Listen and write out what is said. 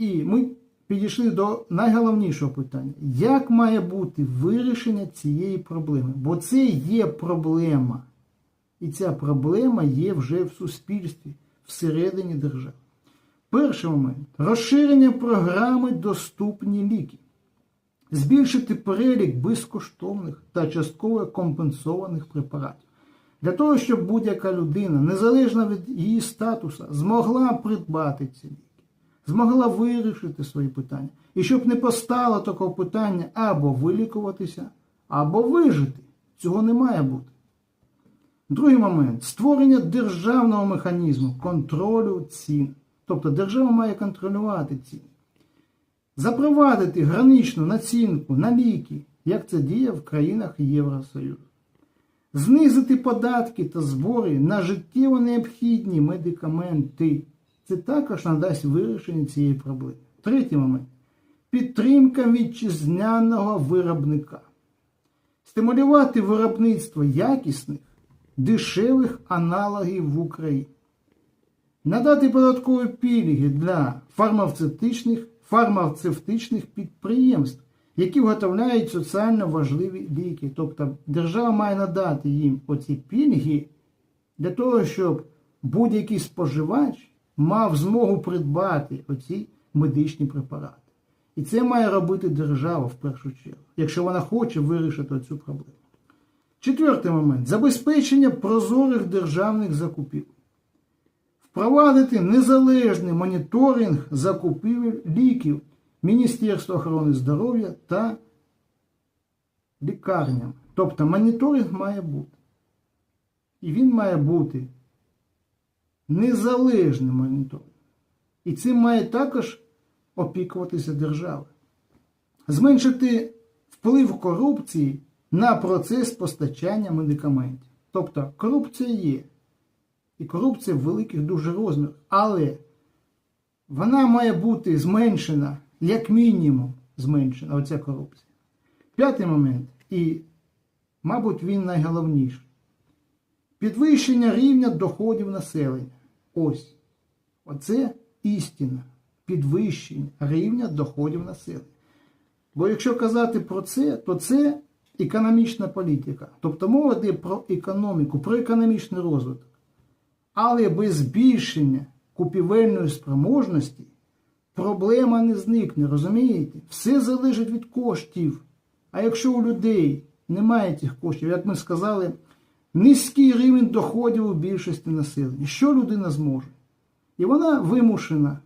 І ми підійшли до найголовнішого питання: як має бути вирішення цієї проблеми? Бо це є проблема. І ця проблема є вже в суспільстві, всередині держави. Перший момент розширення програми доступні ліки. Збільшити перелік безкоштовних та частково компенсованих препаратів. Для того, щоб будь-яка людина, незалежно від її статусу, змогла придбати ці ліки, змогла вирішити свої питання. І щоб не постало такого питання або вилікуватися, або вижити. Цього не має бути. Другий момент створення державного механізму контролю цін. Тобто держава має контролювати ціни. Запровадити граничну націнку на ліки, як це діє в країнах Євросоюзу. Знизити податки та збори на життєво необхідні медикаменти. Це також надасть вирішення цієї проблеми. Третій момент. Підтримка вітчизняного виробника. Стимулювати виробництво якісних, дешевих аналогів в Україні. Надати податкові пільги для фармацевтичних, фармацевтичних підприємств, які виготовляють соціально важливі ліки. Тобто держава має надати їм оці пільги для того, щоб будь-який споживач мав змогу придбати оці медичні препарати. І це має робити держава в першу чергу, якщо вона хоче вирішити цю проблему. Четвертий момент забезпечення прозорих державних закупівель. Впровадити незалежний моніторинг закупівель ліків Міністерства охорони здоров'я та лікарням. Тобто моніторинг має бути. І він має бути незалежним моніторингом. І цим має також опікуватися держава. Зменшити вплив корупції на процес постачання медикаментів. Тобто корупція є. І корупція в великих дуже розмірах. Але вона має бути зменшена, як мінімум, зменшена, оця корупція. П'ятий момент, і, мабуть, він найголовніший. Підвищення рівня доходів населення. Ось. Оце істина. Підвищення рівня доходів населення. Бо якщо казати про це, то це економічна політика. Тобто мова йде про економіку, про економічний розвиток. Але без збільшення купівельної спроможності проблема не зникне, розумієте? Все залежить від коштів. А якщо у людей немає цих коштів, як ми сказали, низький рівень доходів у більшості населення, що людина зможе? І вона вимушена